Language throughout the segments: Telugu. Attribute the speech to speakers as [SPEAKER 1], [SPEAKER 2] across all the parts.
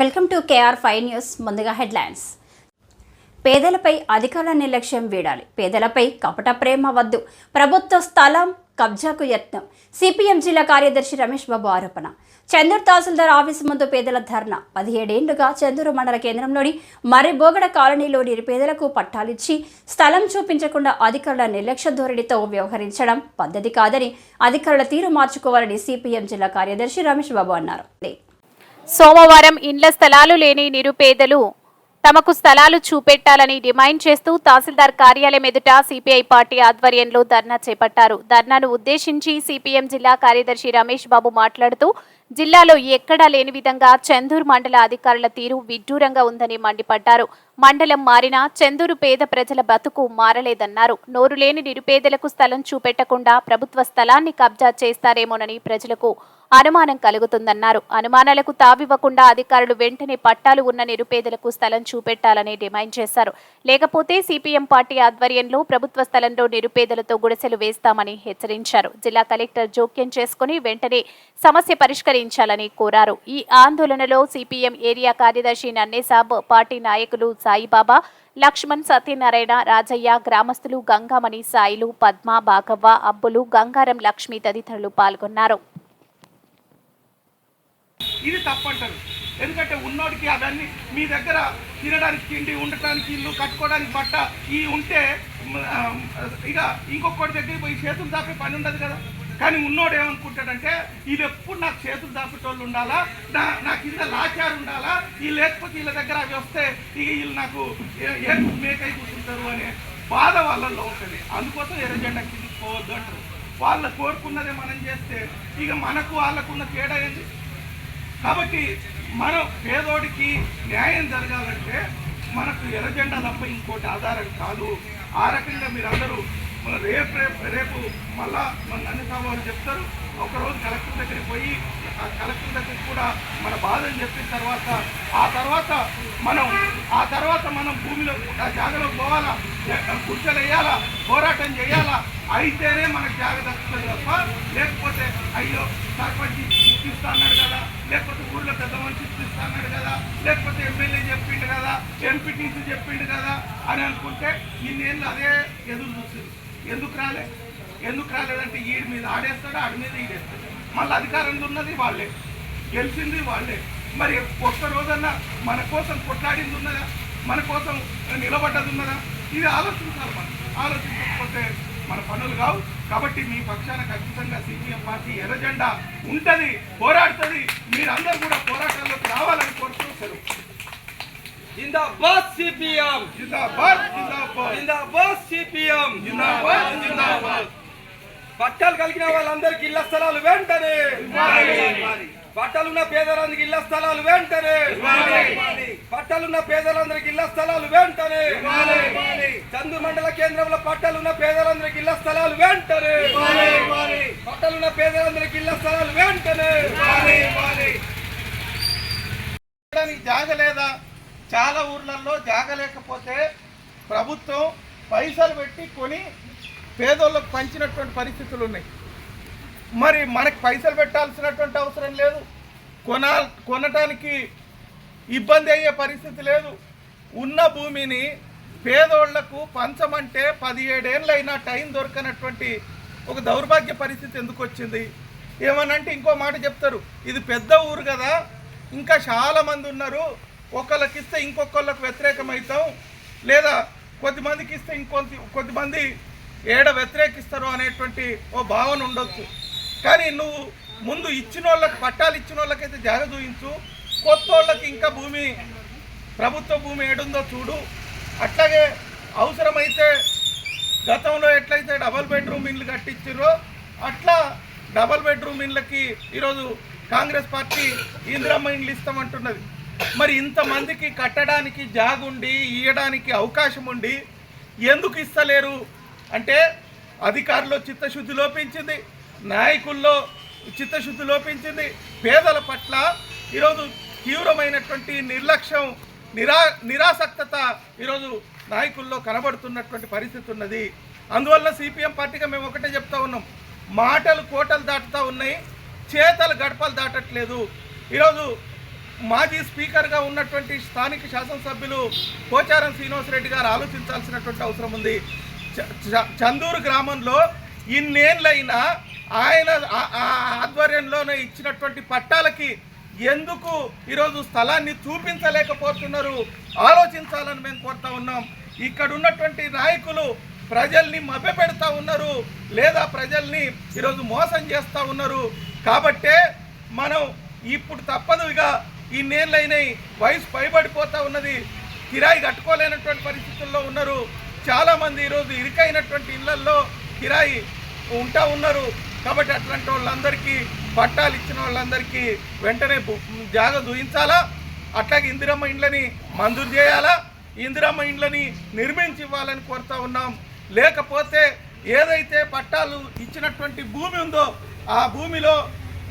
[SPEAKER 1] Welcome to KR five news ముందుగా హెడ్లైన్స్. పేదలపై అధికారుల నిర్లక్ష్యం వీడాలి. పేదలపై కపట ప్రేమ వద్దు. ప్రభుత్వ స్థలం కబ్జాకు యత్నం. సిపిఎం జిల్లా కార్యదర్శి రమేష్ బాబు ఆరోపణ. చందూరు తహసీల్దార్ ఆఫీసు ముందు పేదల ధర్నా. పదిహేడేండ్లుగా చందూరు మండల కేంద్రంలోని మర్రిబోగడ కాలనీలోని పేదలకు పట్టాలిచ్చి స్థలం చూపించకుండా అధికారుల నిర్లక్ష్య ధోరణితో వ్యవహరించడం పద్ధతి కాదని అధికారుల తీరు మార్చుకోవాలని సిపిఎం జిల్లా కార్యదర్శి రమేష్ బాబు అన్నారు.
[SPEAKER 2] సోమవారం ఇండ్ల స్థలాలు లేని నిరుపేదలు తమకు స్థలాలు చూపెట్టాలని డిమాండ్ చేస్తూ తహసీల్దార్ కార్యాలయం ఎదుట సిపిఐ పార్టీ ఆధ్వర్యంలో ధర్నా చేపట్టారు. ధర్నాను ఉద్దేశించి సిపిఎం జిల్లా కార్యదర్శి రమేష్ బాబు మాట్లాడుతూ జిల్లాలో ఎక్కడా లేని విధంగా చందూరు మండల అధికారుల తీరు విడ్డూరంగా ఉందని మండిపడ్డారు. మండలం మారినా చందూరు పేద ప్రజల బతుకు మారలేదన్నారు. నోరు లేని నిరుపేదలకు స్థలం చూపెట్టకుండా ప్రభుత్వ స్థలాన్ని కబ్జా చేస్తారేమోనని ప్రజలకు అనుమానం కలుగుతుందన్నారు. అనుమానాలకు తావివ్వకుండా అధికారులు వెంటనే పట్టాలు ఉన్న నిరుపేదలకు స్థలం చూపెట్టాలని డిమాండ్ చేశారు. లేకపోతే సిపిఎం పార్టీ ఆధ్వర్యంలో ప్రభుత్వ స్థలంలో నిరుపేదలతో గుడిసెలు వేస్తామని హెచ్చరించారు. జిల్లా కలెక్టర్ జోక్యం చేసుకుని వెంటనే సమస్య పరిష్కరించాలని కోరారు. ఈ ఆందోళనలో సిపిఎం ఏరియా కార్యదర్శి నన్నేసాబ్ పార్టీ నాయకులు సాయిబాబా లక్ష్మణ్ సత్యనారాయణ రాజయ్య గ్రామస్తులు గంగామణి సాయిలు పద్మ బాగవ్వ అబ్బులు గంగారం లక్ష్మి తదితరులు పాల్గొన్నారు.
[SPEAKER 3] ఇది తప్పంటారు. ఎందుకంటే ఉన్నోడికి అవన్నీ మీ దగ్గర తినడానికి తిండి ఉండటానికి ఇల్లు కట్టుకోవడానికి బట్ట ఈ ఉంటే ఇక ఇంకొకటి దగ్గరికి పోయి చేతులు దాపే పని ఉండదు కదా. కానీ ఉన్నోడు ఏమనుకుంటాడంటే వీళ్ళు ఎప్పుడు నాకు చేతులు దాపేటోళ్ళు ఉండాలా? నా నా కింద లాచారు ఉండాలా? వీళ్ళు లేకపోతే వీళ్ళ దగ్గర అవి వస్తే ఇక వీళ్ళు నాకు ఏ- మేకై కూర్చుంటారు? అనే బాధ వాళ్ళల్లో ఉంటుంది. అందుకోసం ఎర్రజెండా కిందకి పోవద్దు అంటారు. వాళ్ళు కోరుకున్నదే మనం చేస్తే ఇక మనకు వాళ్ళకున్న తేడా ఏంది? కాబట్టి మనం పేదోడికి న్యాయం జరగాలంటే మనకు ఎర్రజెండా తప్ప ఇంకోటి ఆధారం కాదు. ఆ రకంగా మీరందరూ మన రేపు రేపు రేపు మళ్ళా మన అన్ని సభలు చెప్తారు. ఒకరోజు కలెక్టర్ దగ్గరికి పోయి ఆ కలెక్టర్ దగ్గరికి కూడా మన బాధని చెప్పిన తర్వాత ఆ తర్వాత మనం ఆ తర్వాత మనం భూమిలో ఆ జాగలో పోవాలా? గుర్చలు వేయాలా? పోరాటం చేయాలా? అయితేనే మనకు జాగ దక్కుతుంది తప్ప లేకపోతే అయ్యో సర్పంచ్ ఇప్పిస్తా అన్నాడు కదా లేకపోతే ఊర్లో పెద్ద మనిషి ఇప్పిస్తా అన్నాడు కదా లేకపోతే ఎమ్మెల్యే చెప్పిండు కదా ఎంపీటీసీ చెప్పిండు కదా అని అనుకుంటే ఇన్నేళ్ళు అదే ఎదురు చూస్తుంది. ఎందుకు రాలే? ఎందుకు రాలేదంటే ఈడి మీద ఆడేస్తాడు ఆడి మీద ఈడేస్తాడు. మళ్ళీ అధికారంలో ఉన్నది వాళ్ళే. గెలిచింది వాళ్ళే. మరి ఒక్క రోజన్నా మన కోసం కొట్లాడింది ఉన్నదా? మన కోసం నిలబడ్డది ఉన్నదా? ఇది ఆలోచించాలి మనం. ఆలోచించకపోతే మన పనులు కావు. కాబట్టి మీ పక్షాన ఖచ్చితంగా సిపిఎం పార్టీ ఎర్రజెండా ఉంటది పోరాడుతుంది. మీరందరూ కూడా పోరాటాల్లోకి రావాలని కోరుతూ సెలవు.
[SPEAKER 4] జిందాబాద్ సిపిఎం.
[SPEAKER 3] జిందాబాద్ జిందాబాద్.
[SPEAKER 4] జిందాబాద్ సిపిఎం.
[SPEAKER 3] జిందాబాద్ జిందాబాద్.
[SPEAKER 4] పట్టాలు కలిగిన వాళ్ళందరికి ఇళ్ళ స్థలాలు వెంటనే. పట్టాలున్న పేదలందరికి ఇళ్ళ స్థలాలు వెంటనే. పట్టాలున్న పేదలందరికి ఇళ్ళ స్థలాలు వెంటనే. చందు మండల కేంద్రంలో పట్టాలున్న పేదలందరికి ఇళ్ళ స్థలాలు వెంటనే. పట్టాలున్న పేదలందరికి ఇళ్ళ స్థలాలు వెంటనే.
[SPEAKER 3] జాగలేదా? జాగ లేదా చాలా ఊర్లలో జాగ లేకపోతే ప్రభుత్వం పైసలు పెట్టి కొని పేదోళ్ళకు పంచినటువంటి పరిస్థితులు ఉన్నాయి. మరి మనకు పైసలు పెట్టాల్సినటువంటి అవసరం లేదు. కొన కొనటానికి ఇబ్బంది అయ్యే పరిస్థితి లేదు. ఉన్న భూమిని పేదోళ్ళకు పంచమంటే పదిహేడేళ్ళైనా టైం దొరకనటువంటి ఒక దౌర్భాగ్య పరిస్థితి ఎందుకు వచ్చింది? ఏమనంటే ఇంకో మాట చెప్తారు. ఇది పెద్ద ఊరు కదా. ఇంకా చాలామంది ఉన్నారు. ఒకళ్ళకి ఇస్తే ఇంకొకళ్ళకు వ్యతిరేకమవుతాం. లేదా కొద్దిమందికి ఇస్తే ఇంకొంత కొద్దిమంది ఏడ వ్యతిరేకిస్తారు అనేటువంటి ఓ భావన ఉండొచ్చు. కానీ నువ్వు ముందు ఇచ్చిన వాళ్ళకి పట్టాలు ఇచ్చిన వాళ్ళకైతే జాగ చూయించు. కొత్త వాళ్ళకి ఇంకా భూమి ప్రభుత్వ భూమి ఏడుందో చూడు. అట్లాగే అవసరమైతే గతంలో ఎట్లయితే డబల్ బెడ్రూమ్ ఇండ్లు కట్టించారో అట్లా డబల్ బెడ్రూమ్ ఇండ్లకి ఈరోజు కాంగ్రెస్ పార్టీ ఇందిరమ్మ ఇండ్లు ఇస్తామంటున్నది. మరి ఇంతమందికి కట్టడానికి జాగుండి ఇవ్వడానికి అవకాశం ఉండి ఎందుకు ఇస్తలేరు? అంటే అధికారుల్లో చిత్తశుద్ధి లోపించింది నాయకుల్లో చిత్తశుద్ధి లోపించింది. పేదల పట్ల ఈరోజు తీవ్రమైనటువంటి నిర్లక్ష్యం నిరా నిరాసక్తత ఈరోజు నాయకుల్లో కనబడుతున్నటువంటి పరిస్థితి ఉన్నది. అందువల్ల సిపిఎం పార్టీగా మేము ఒకటే చెప్తా ఉన్నాం. మాటలు కోటలు దాటుతూ ఉన్నాయి చేతలు గడపలు దాటట్లేదు. ఈరోజు మాజీ స్పీకర్గా ఉన్నటువంటి స్థానిక శాసనసభ్యులు పోచారం శ్రీనివాసరెడ్డి గారు ఆలోచించాల్సినటువంటి అవసరం ఉంది. చందూరు గ్రామంలో ఇన్నేళ్ళైనా ఆయన ఆ- ఆధ్వర్యంలోనే ఇచ్చినటువంటి పట్టాలకి ఎందుకు ఈరోజు స్థలాన్ని చూపించలేకపోతున్నారు? ఆలోచించాలని మేము కోరుతా ఉన్నాం. ఇక్కడ ఉన్నటువంటి నాయకులు ప్రజల్ని మభ్యపెడతా ఉన్నారు లేదా ప్రజల్ని ఈరోజు మోసం చేస్తూ ఉన్నారు. కాబట్టే మనం ఇప్పుడు తప్పదుగా ఇన్నేళ్ళైనాయి వయసు పైబడిపోతూ ఉన్నది కిరాయి కట్టుకోలేనటువంటి పరిస్థితుల్లో ఉన్నారు. చాలామంది ఈరోజు ఇరుకైనటువంటి ఇళ్ళల్లో కిరాయి ఉంటా ఉన్నారు. కాబట్టి అట్లాంటి వాళ్ళందరికీ పట్టాలు ఇచ్చిన వాళ్ళందరికీ వెంటనే జాగ దూయించాలా? అట్లాగే ఇందిరమ్మ ఇండ్లని మంజూరు చేయాలా? ఇందిరమ్మ ఇండ్లని నిర్మించి ఇవ్వాలని కోరుతా ఉన్నాం. లేకపోతే ఏదైతే పట్టాలు ఇచ్చినటువంటి భూమి ఉందో ఆ భూమిలో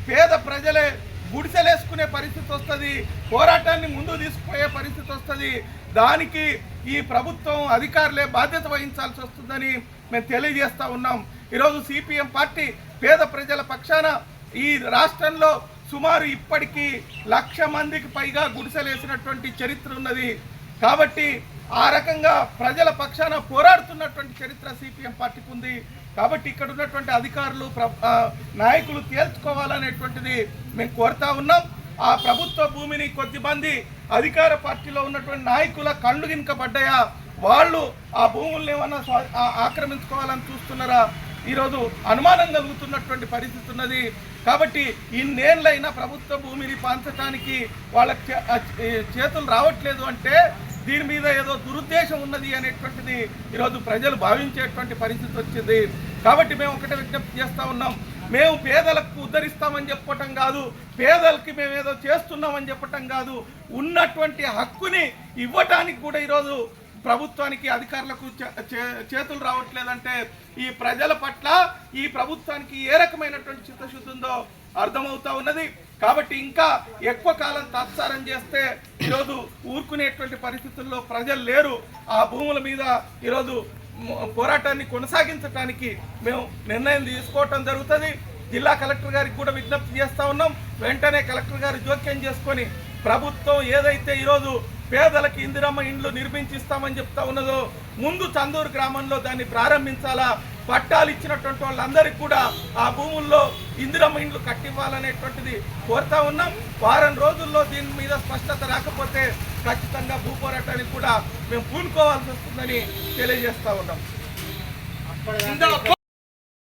[SPEAKER 3] పేద ప్రజలే గుడిసెలేసుకునే పరిస్థితి వస్తుంది పోరాటాన్ని ముందు తీసుకుపోయే పరిస్థితి వస్తుంది. దానికి ఈ ప్రభుత్వం అధికారులే బాధ్యత వహించాల్సి వస్తుందని మేము తెలియజేస్తూ ఉన్నాం. ఈరోజు సిపిఎం పార్టీ పేద ప్రజల పక్షాన ఈ రాష్ట్రంలో సుమారు ఇప్పటికీ లక్ష మందికి పైగా గుడిసెలేసినటువంటి చరిత్ర ఉన్నది. కాబట్టి ఆ రకంగా ప్రజల పక్షాన పోరాడుతున్నటువంటి చరిత్ర సిపిఎం పార్టీకి ఉంది. కాబట్టి ఇక్కడ ఉన్నటువంటి అధికారులు ప్ర- నాయకులు తేల్చుకోవాలనేటువంటిది మేము కోరుతా ఉన్నాం. ఆ ప్రభుత్వ భూమిని కొద్దిమంది అధికార పార్టీలో ఉన్నటువంటి నాయకుల కళ్ళు గినకబడ్డాయా? వాళ్ళు ఆ భూముల్ని ఏమన్నా ఆక్రమించుకోవాలని చూస్తున్నారా? ఈరోజు అనుమానం కలుగుతున్నటువంటి పరిస్థితి ఉన్నది. కాబట్టి ఇన్నేళ్ళైనా ప్రభుత్వ భూమిని పంచడానికి వాళ్ళకి చే- చేతులు రావట్లేదు అంటే దీని మీద ఏదో దురుద్దేశం ఉన్నది అనేటువంటిది ఈరోజు ప్రజలు భావించేటువంటి పరిస్థితి వచ్చింది. కాబట్టి మేము ఒకటే విజ్ఞప్తి చేస్తూ ఉన్నాం. మేము పేదలకు ఉద్ధరిస్తామని చెప్పటం కాదు పేదలకి మేము ఏదో చేస్తున్నామని చెప్పటం కాదు. ఉన్నటువంటి హక్కుని ఇవ్వటానికి కూడా ఈరోజు ప్రభుత్వానికి అధికారులకు చే- చే- చేతులు రావట్లేదంటే ఈ ప్రజల పట్ల ఈ ప్రభుత్వానికి ఏ రకమైనటువంటి చిత్తశుద్ధి ఉందో అర్థమవుతా ఉన్నది. కాబట్టి ఇంకా ఎక్కువ కాలం తాత్సారం చేస్తే ఈరోజు ఊరుకునేటువంటి పరిస్థితుల్లో ప్రజలు లేరు. ఆ భూముల మీద ఈరోజు పోరాటాన్ని కొనసాగించడానికి మేము నిర్ణయం తీసుకోవటం జరుగుతుంది. జిల్లా కలెక్టర్ గారికి కూడా విజ్ఞప్తి చేస్తూ ఉన్నాం. వెంటనే కలెక్టర్ గారు జోక్యం చేసుకొని ప్రభుత్వం ఏదైతే ఈరోజు పేదలకు ఇందిరమ్మ ఇండ్లు నిర్మించిస్తామని చెప్తా ఉన్నదో ముందు చందూరు గ్రామంలో దాన్ని ప్రారంభించాలా? పట్టాలు ఇచ్చినటువంటి వాళ్ళందరికీ కూడా ఆ భూముల్లో ఇందిరమ్మ ఇండ్లు కట్టివ్వాలనేటువంటిది కోరుతా ఉన్నాం. వారం రోజుల్లో దీని మీద స్పష్టత రాకపోతే ఖచ్చితంగా భూ పోరాటానికి కూడా మేము పూనుకోవాల్సి వస్తుందని తెలియజేస్తా ఉన్నాం.